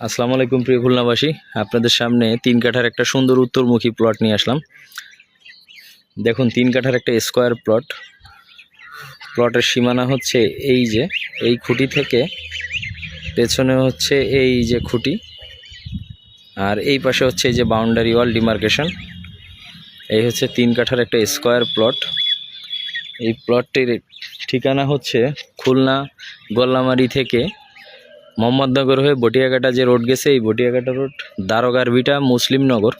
আসসালামু আলাইকুম প্রিয় খুলনাবাসী। আপনাদের সামনে তিন কাঠার একটা সুন্দর উত্তরমুখী প্লট নিয়ে আসলাম। দেখুন, তিন কাঠার একটা স্কোয়ার প্লট প্লটের সীমানা হচ্ছে এই যে, এই খুঁটি থেকে পেছনে হচ্ছে এই যে খুঁটি, আর এই পাশে হচ্ছে এই যে বাউন্ডারি ওয়াল ডিমার্কেশন এই হচ্ছে তিন কাঠার একটা স্কোয়ার প্লট এই প্লটটির ঠিকানা হচ্ছে খুলনা গোল্লামারি থেকে মোহাম্মদনগর হয়ে বটিয়াঘাটা যে রোড গেছে, এই Batiaghata road Darogarbhita Muslimnagar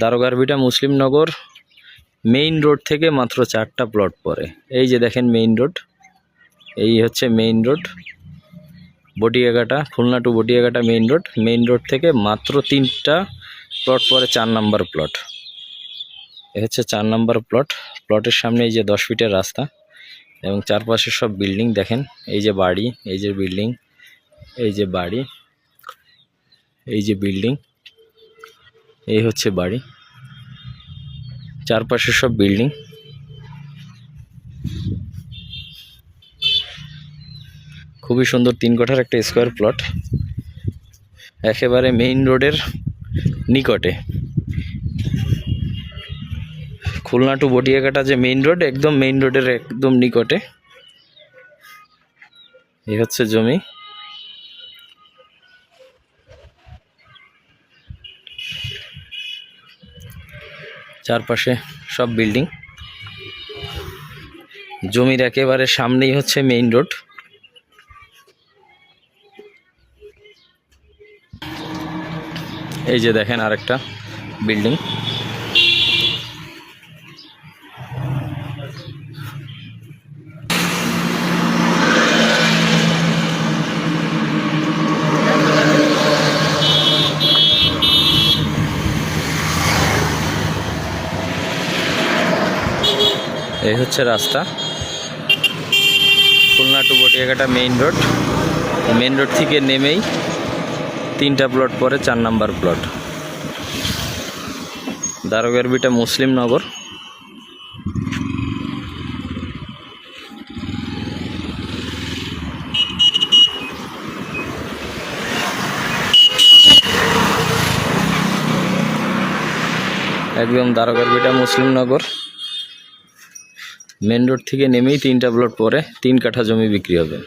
Darogarbhita Muslimnagar main road থেকে মাত্র চারটা প্লট পড়ে। এই যে দেখেন মেইন রোড এই হচ্ছে main road Batiaghata, Khulna to Batiaghata main road main road থেকে মাত্র তিনটা প্লট পরে চার নাম্বার প্লট এ হচ্ছে চার নাম্বার প্লট প্লটের সামনে এই যে দশ ফিটের রাস্তা। এবং চারপাশে সব বিল্ডিং দেখেন। এই যে বাড়ি, এই যে বিল্ডিং, এই যে বাড়ি, এই যে বিল্ডিং, এই হচ্ছে বাড়ি। চারপাশে সব বিল্ডিং। খুবই সুন্দর তিন কাঠার একটা স্কোয়ার প্লট। একেবারে মেইন রোডের নিকটে। খুলনা টু বটিয়াঘাটা যে মেইন রোড একদম মেইন রোডের একদম নিকটে। এই হচ্ছে জমি। চারপাশে সব বিল্ডিং জমির একেবারে সামনেই হচ্ছে মেইন রোড এই যে দেখেন আরেকটা বিল্ডিং এই হচ্ছে রাস্তা। Khulna to Batiaghata main road main road থেকে নেমেই তিনটা প্লট পরে চার নাম্বার প্লট দারোগারবিটা মুসলিম নগর। একদম দারোগারবিটা মুসলিম নগর। মেন রোড থেকে নেমেই তিনটা প্লট পরে তিন কাঠা জমি বিক্রি হবে।